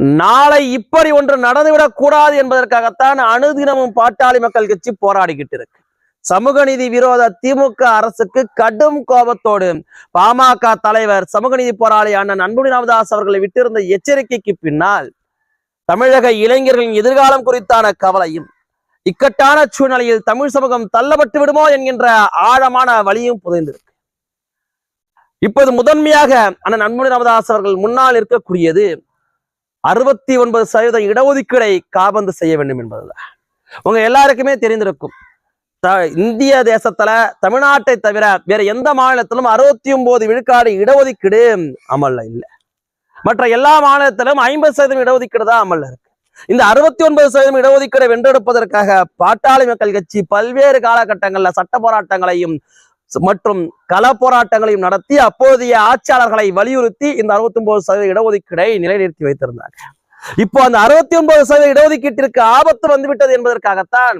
நாளை இப்படி ஒன்று நடந்துவிடக் கூடாது என்பதற்காகத்தான் அனுதினமும் பாட்டாளி மக்கள் கட்சி போராடிக்கிட்டு இருக்கு. சமூக நீதி விரோத திமுக அரசுக்கு கடும் கோபத்தோடு பாமக தலைவர் சமூக நீதி போராளி அண்ணன் அன்புமணி ராமதாஸ் அவர்களை விட்டிருந்த எச்சரிக்கைக்கு பின்னால் தமிழக இளைஞர்களின் எதிர்காலம் குறித்தான கவலையும் இக்கட்டான சூழ்நிலையில் தமிழ் சமூகம் தள்ளப்பட்டு விடுமோ என்கின்ற ஆழமான வழியும் புதைந்திருக்கு. இப்போது முதன்மையாக அண்ணன் அன்புமணி ராமதாஸ் அவர்கள் முன்னால் இருக்கக்கூடியது அறுபத்தி ஒன்பது சதவீத இடஒதுக்கீடை காபந்து செய்ய வேண்டும் என்பதுதான். உங்க எல்லாருக்குமே தெரிந்திருக்கும். இந்திய தேசத்துல தமிழ்நாட்டை தவிர வேற எந்த மாநிலத்திலும் அறுபத்தி ஒன்பது விழுக்காடு இடஒதுக்கீடு அமல்ல இல்லை. மற்ற எல்லா மாநிலத்திலும் ஐம்பது சதவீதம் இடஒதுக்கீடு தான் அமல்ல இருக்கு. இந்த அறுபத்தி ஒன்பது சதவீதம் இடஒதுக்கீடை வென்றெடுப்பதற்காக பாட்டாளி மக்கள் கட்சி பல்வேறு காலகட்டங்கள்ல சட்ட போராட்டங்களையும் மற்றும் கள போராட்டங்களையும் நடத்தி அப்போதைய ஆட்சியாளர்களை வலியுறுத்தி இந்த அறுபத்தி ஒன்பது சதவீத இடஒதுக்கீடை நிலைநிறுத்தி வைத்திருந்தாங்க இப்போ அந்த அறுபத்தி ஒன்பது சதவீத இடஒதுக்கீட்டிற்கு ஆபத்து வந்துவிட்டது என்பதற்காகத்தான்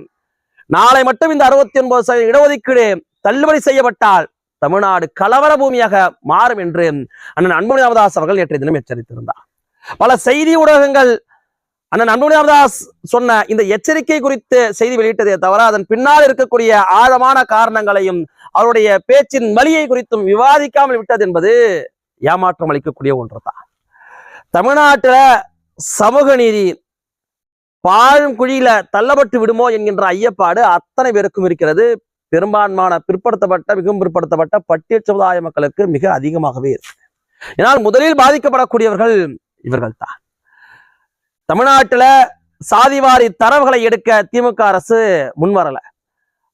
நாளை மட்டும் இந்த அறுபத்தி ஒன்பது சதவீத இடஒதுக்கீடு தள்ளுபடி செய்யப்பட்டால் தமிழ்நாடு கலவர பூமியாக மாறும் என்று அண்ணன் அன்புமணி ராமதாஸ் அவர்கள் நேற்றைய தினம் எச்சரித்திருந்தார். பல செய்தி ஊடகங்கள் அண்ணன் அன்புமணி ராமதாஸ் சொன்ன இந்த எச்சரிக்கை குறித்து செய்தி வெளியிட்டதே தவிர அதன் பின்னால் இருக்கக்கூடிய ஆழமான காரணங்களையும் அவருடைய பேச்சின் வழியை குறித்தும் விவாதிக்காமல் விட்டது என்பது ஏமாற்றம் அளிக்கக்கூடிய ஒன்றுதான். தமிழ்நாட்டுல சமூக நீதி பாழும் குழியில தள்ளப்பட்டு விடுமோ என்கின்ற ஐயப்பாடு அத்தனை பேருக்கும் இருக்கிறது. பெரும்பான்மையான பிற்படுத்தப்பட்ட மிகவும் பிற்படுத்தப்பட்ட பட்டியல் சமுதாய மக்களுக்கு மிக அதிகமாகவே இருக்கு. ஏன்னால் முதலில் பாதிக்கப்படக்கூடியவர்கள் இவர்கள் தான் தமிழ்நாட்டுல சாதிவாரி தரவுகளை எடுக்க திமுக அரசு முன்வரல.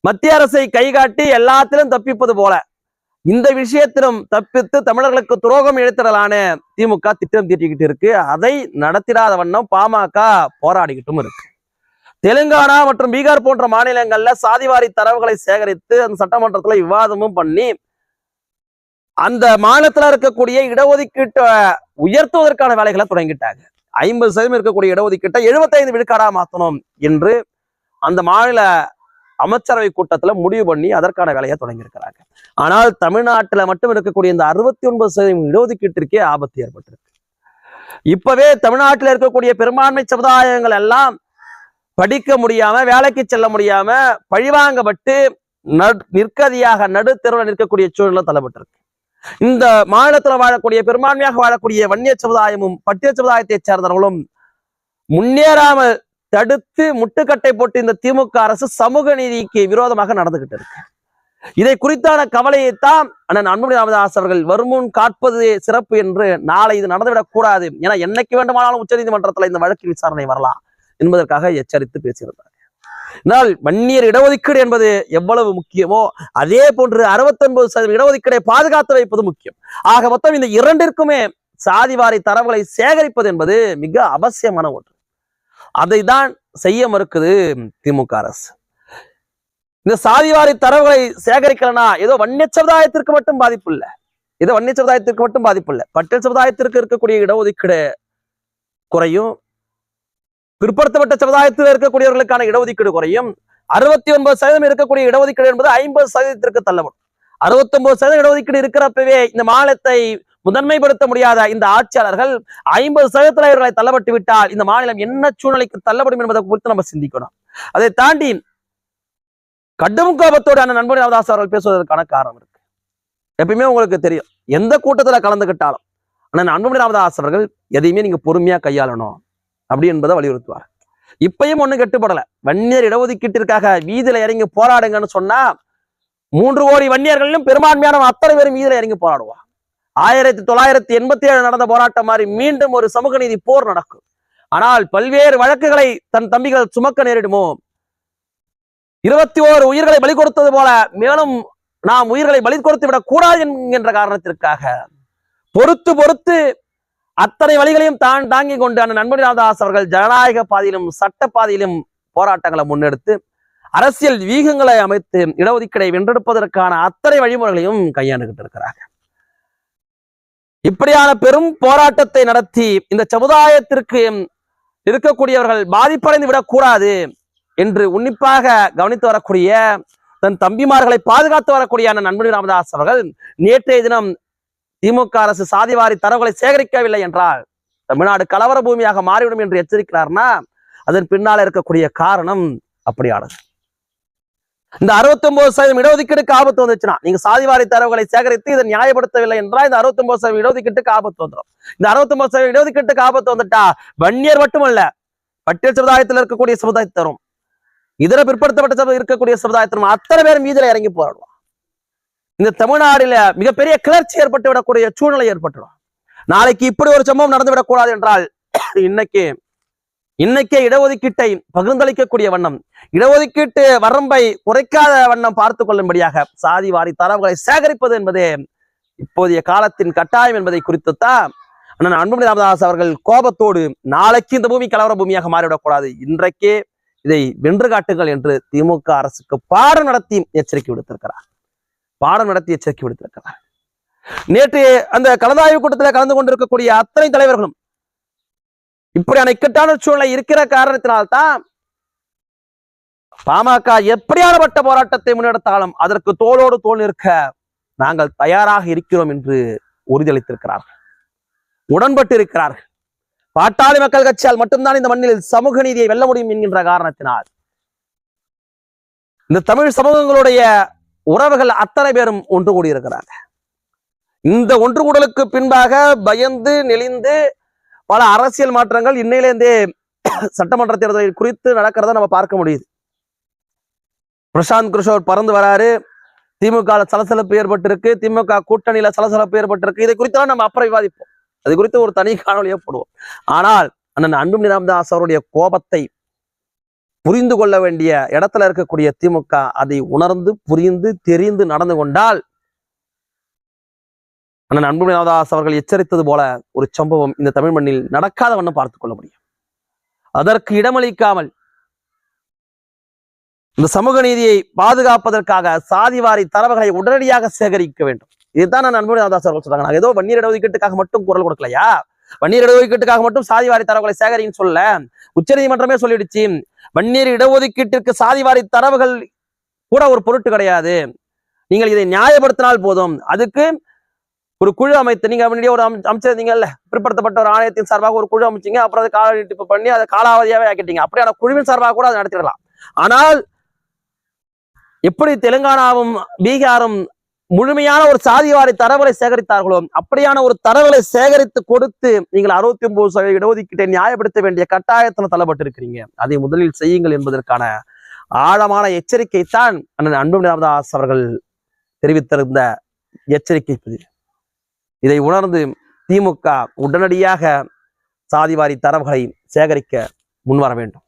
மத்திய அரசை கைகாட்டி எல்லாத்திலும் தப்பிப்பது போல. இந்த விஷயத்திலும் தப்பித்து தமிழர்களுக்கு துரோகம் இழைத்திடலான திமுக திட்டம் தீட்டிக்கிட்டு இருக்கு. அதை நடத்திடாத வண்ணம் பாமக போராடிக்கிட்டும் இருக்கு. தெலுங்கானா மற்றும் பீகார் போன்ற மாநிலங்கள்ல சாதிவாரி தரவுகளை சேகரித்து அந்த சட்டமன்றத்துல விவாதமும் பண்ணி அந்த மாநிலத்துல இருக்கக்கூடிய இடஒதுக்கீட்டை உயர்த்துவதற்கான வேலைகளை தொடங்கிட்டாங்க. ஐம்பது சதவீதம் இருக்கக்கூடிய இடஒதுக்கீட்டை 75 விழுக்காடா மாத்தணும் என்று அந்த மாநில அமைச்சரவை கூட்டத்துல முடிவு பண்ணி அதற்கான வேலையை தொடங்கியிருக்கிறாங்க. ஆனால் தமிழ்நாட்டுல மட்டும் இருக்கக்கூடிய இந்த அறுபத்தி ஒன்பது சதவீதம் இடஒதுக்கீட்டிற்கே ஆபத்து ஏற்பட்டிருக்கு. இப்பவே தமிழ்நாட்டில் இருக்கக்கூடிய பெரும்பான்மை சமுதாயங்கள் எல்லாம் படிக்க முடியாம வேலைக்கு செல்ல முடியாம பழிவாங்கப்பட்டு நிற்கதியாக நடுத்தருவில் நிற்கக்கூடிய சூழ்நிலை தள்ளப்பட்டிருக்கு. இந்த மாநிலத்துல வாழக்கூடிய பெரும்பான்மையாக வாழக்கூடிய வன்னிய சமுதாயமும் பட்டிய சமுதாயத்தைச் சேர்ந்தவர்களும் முன்னேறாமல் தடுத்து முட்டுக்கட்டை போட்டு இந்த திமுக அரசு சமூக நீதிக்கு விரோதமாக நடந்துகிட்டு இருக்கு. இதை குறித்தான கவலையைத்தான் அண்ணன் அன்புமணி ராமதாஸ் அவர்கள் வருமுன் காட்பது சிறப்பு என்று நாளை இது நடந்துவிடக் கூடாது ஏன்னா என்னைக்கு வேண்டுமானாலும் உச்சநீதிமன்றத்தில் இந்த வழக்கு விசாரணை வரலாம் என்பதற்காக எச்சரித்து பேசியிருந்தார். ஆனால் வன்னியர் இடஒதுக்கீடு என்பது எவ்வளவு முக்கியமோ அதே போன்று 69% சதவீத இடஒதுக்கீடை பாதுகாத்து வைப்பது முக்கியம். ஆக மொத்தம் இந்த இரண்டிற்குமே சாதிவாரி தரவுகளை சேகரிப்பது என்பது மிக அவசியமான ஒன்று. அதை தான் செய்ய மறுக்குது திமுக அரசு. இந்த சாதிவாரி தரவுகளை சேகரிக்கலனா ஏதோ வன்னிய சமுதாயத்திற்கு மட்டும் பாதிப்பு இல்லை. ஏதோ வன்னிய சமுதாயத்திற்கு மட்டும் பாதிப்பு இல்லை. பட்டியல் சமுதாயத்திற்கு இருக்கக்கூடிய இடஒதுக்கீடு குறையும். பிற்படுத்தப்பட்ட சமுதாயத்தில் இருக்கக்கூடியவர்களுக்கான இடஒதுக்கீடு குறையும். அறுபத்தி ஒன்பது சதவீதம் இருக்கக்கூடிய இடஒதுக்கீடு என்பது ஐம்பது சதவீதத்திற்கு தள்ளப்படும். அறுபத்தி ஒன்பது சதவீதம் இடஒதுக்கீடு இருக்கிறப்பவே இந்த மாநிலத்தை முதன்மைப்படுத்த முடியாத இந்த ஆட்சியாளர்கள் ஐம்பது சதவீதத்தில் இவர்களை தள்ளப்பட்டு விட்டால் இந்த மாநிலம் என்ன சூழ்நிலைக்கு தள்ளப்படும் என்பதை குறித்து நம்ம சிந்திக்கணும். அதை தாண்டி கடும் கோபத்தோடு அந்த நண்பன் ராமதாஸ் அவர்கள் பேசுவதற்கான காரணம் இருக்கு. எப்பயுமே உங்களுக்கு தெரியும் எந்த கூட்டத்துல கலந்துக்கிட்டாலும் ஆனால் அன்புமணி ராமதாஸ் அவர்கள் எதையுமே நீங்க பொறுமையா கையாளணும் அப்படி என்பதை வலியுறுத்துவார். இப்பயும் ஒண்ணு கெட்டுப்படல. வன்னியர் இடஒதுக்கீட்டிற்காக வீதியில இறங்கி போராடுங்கன்னு சொன்னா மூன்று கோடி வன்னியர்களிலும் பெரும்பான்மையான அத்தனை பேரும் வீதியில இறங்கி போராடுவா ஆயிரத்தி தொள்ளாயிரத்தி எண்பத்தி ஏழு நடந்த போராட்டம் மாதிரி மீண்டும் ஒரு சமூக நீதி போர் நடக்கும். ஆனால் பல்வேறு வழக்குகளை தன் தம்பிகள் சுமக்க நேரிடுமோ? இருபத்தி ஓரு உயிர்களை பலி கொடுத்தது போல மேலும் நாம் உயிர்களை பலி கொடுத்து விடக் கூடாது என்கின்ற காரணத்திற்காக. பொறுத்து பொறுத்து அத்தனை வழிகளையும் தான் தாங்கி கொண்டு அந்த நண்பன் அவர்கள் ஜனநாயக பாதையிலும் சட்ட பாதையிலும் போராட்டங்களை முன்னெடுத்து அரசியல் வீகங்களை அமைத்து இடஒதுக்கீடை வென்றெடுப்பதற்கான அத்தனை வழிமுறைகளையும் கையாண்டுகிட்டு இருக்கிறார்கள் இப்படியான பெரும் போராட்டத்தை நடத்தி இந்த சமுதாயத்திற்கு இருக்கக்கூடியவர்கள் பாதிப்படைந்து விடக்கூடாது என்று உன்னிப்பாக கவனித்து வரக்கூடிய தன் தம்பிமார்களை பாதுகாத்து வரக்கூடிய நண்பன் ராமதாஸ் அவர்கள் நேற்றைய தினம் திமுக அரசு சாதிவாரி தரவுகளை சேகரிக்கவில்லை என்றால் தமிழ்நாடு கலவர பூமியாக மாறிவிடும் என்று எச்சரிக்கிறார்னா அதன் பின்னால இருக்கக்கூடிய காரணம் அப்படியானது. இந்த 69% சதவீதம் இடஒதுக்கீடுக்கு ஆபத்து வந்துச்சுன்னா நீங்க சாதிவாரி தரவுகளை சேகரித்து இதை நியாயப்படுத்தவில்லை என்றால் இந்த 69% சதவீதம் இடஒதுக்கீட்டுக்கு ஆபத்து வந்துடும். இந்த 69% சதவீதம் இடஒதுக்கீட்டுக்கு ஆபத்து வந்துட்டா வன்னியர் மட்டுமல்ல பட்டியல் சமுதாயத்தில் இருக்கக்கூடிய சமுதாயத்தரும் இதர பிற்படுத்தப்பட்ட சமுதாயம் இருக்கக்கூடிய சமுதாயத்திலும் அத்தனை பேரும் மீதில இறங்கி போராடுவான் இந்த தமிழ்நாடுல மிகப்பெரிய கிளர்ச்சி ஏற்பட்டு விடக்கூடிய சூழ்நிலை ஏற்பட்டுடும். நாளைக்கு இப்படி ஒரு சம்பவம் நடந்து விடக்கூடாது என்றால் இன்னைக்கு இன்னைக்கே இடஒதுக்கீட்டை பகிர்ந்தளிக்கக்கூடிய வண்ணம். இடஒதுக்கீட்டு வரம்பை குறைக்காத வண்ணம் பார்த்து கொள்ளும்படியாக சாதி வாரி தரவுகளை சேகரிப்பது என்பதே இப்போதைய காலத்தின் கட்டாயம் என்பதை குறித்துத்தான் அண்ணன் அன்புமணி ராமதாஸ் அவர்கள் கோபத்தோடு நாளைக்கு இந்த பூமி கலவர பூமியாக மாறிவிடக்கூடாது. இன்றைக்கே இதை வென்று காட்டுங்கள் என்று திமுக அரசுக்கு பாடம் நடத்தி எச்சரிக்கை விடுத்திருக்கிறார். பாடம் நடத்தி எச்சரிக்கை விடுத்திருக்கிறார். நேற்று அந்த கலந்தாய்வு கூட்டத்தில் கலந்து கொண்டிருக்கக்கூடிய அத்தனை தலைவர்களும் இப்படியான இக்கட்டான சூழ்நிலை இருக்கிற காரணத்தினால்தான் பாமக எப்படியானப்பட்ட போராட்டத்தை முன்னெடுத்தாலும் அதற்கு தோளோடு தோல் நிற்க நாங்கள் தயாராக இருக்கிறோம் என்று உறுதியளித்திருக்கிறார்கள். உடன்பட்டு இருக்கிறார்கள். பாட்டாளி மக்கள் கட்சியால் மட்டும்தான் இந்த மண்ணில் சமூக நீதியை வெல்ல முடியும் என்கின்ற காரணத்தினால் இந்த தமிழ் சமூகங்களுடைய உறவுகள் அத்தனை பேரும் ஒன்று கூடியிருக்கிறாங்க இந்த ஒன்று கூடலுக்கு பின்பாக பயந்து நெளிந்து பல அரசியல் மாற்றங்கள் இன்னையிலேருந்தே சட்டமன்ற தேர்தலில் குறித்து நடக்கிறத நம்ம பார்க்க முடியுது. பிரசாந்த் கிருஷோர் பறந்து வராரு. திமுக சலசலப்பு ஏற்பட்டிருக்கு. திமுக கூட்டணியில சலசலப்பு ஏற்பட்டிருக்கு. இதை குறித்தெல்லாம் நம்ம அப்புறம் விவாதிப்போம். அது குறித்து ஒரு தனி காணொலியை போடுவோம். ஆனால் அண்ணன் அன்புமணி ராமதாஸ் அவருடைய கோபத்தை புரிந்து கொள்ள வேண்டிய இடத்துல இருக்கக்கூடிய திமுக அதை உணர்ந்து புரிந்து தெரிந்து நடந்து கொண்டால் அண்ணன் அன்புமணி ராமதாஸ் அவர்கள் எச்சரித்தது போல ஒரு சம்பவம் இந்த தமிழ் மண்ணில் நடக்காத வண்ணம் பார்த்துக் கொள்ள முடியும். அதற்கு இடமளிக்காமல் இந்த சமூக நீதியை பாதுகாப்பதற்காக சாதிவாரி தரவுகளை உடனடியாக சேகரிக்க வேண்டும். இதுதான் நான் அன்புமணி அவர்கள் சொல்றாங்க. நாங்கள் ஏதோ வன்னியர் இடஒதுக்கீட்டுக்காக மட்டும் குரல் கொடுக்கலையா? வன்னியர் இடஒதுக்கீட்டுக்காக மட்டும் சாதிவாரி தரவுகளை சேகரின்னு சொல்ல உச்சநீதிமன்றமே சொல்லிடுச்சு. வன்னியர் இடஒதுக்கீட்டிற்கு சாதிவாரி தரவுகள் கூட ஒரு பொருட்டு கிடையாது. நீங்கள் இதை நியாயப்படுத்தினால் போதும். அதுக்கு ஒரு குழு அமைத்து நீங்க முன்னாடியே ஒரு அமைச்சிருந்தீங்கல்ல? பிற்படுத்தப்பட்ட ஒரு ஆணையத்தின் சார்பாக ஒரு குழு அமைச்சீங்க. அப்புறம் அதை கால நீட்டிப்பு பண்ணி அதை காலாவதியாவே ஆக்கிட்டீங்க. அப்படியான குழுவின் சார்பாக கூட அதை நடத்திடலாம். ஆனால் எப்படி தெலுங்கானாவும் பீகாரும் முழுமையான ஒரு சாதிவாரி தரவுகளை சேகரித்தார்களோ அப்படியான ஒரு தரவுகளை சேகரித்து கொடுத்து நீங்கள் அறுபத்தி ஒன்பது சதவீத இடஒதுக்கீட்டை நியாயப்படுத்த வேண்டிய கட்டாயத்தில் தள்ளப்பட்டிருக்கிறீங்க. அதை முதலில் செய்யுங்கள் என்பதற்கான ஆழமான எச்சரிக்கை தான் அண்ணன் அன்பு ராமதாஸ் அவர்கள் தெரிவித்திருந்த எச்சரிக்கை பதிவு இதை உணர்ந்து திமுக உடனடியாக சாதிவாரி தரவுகளை சேகரிக்க முன்வர வேண்டும்.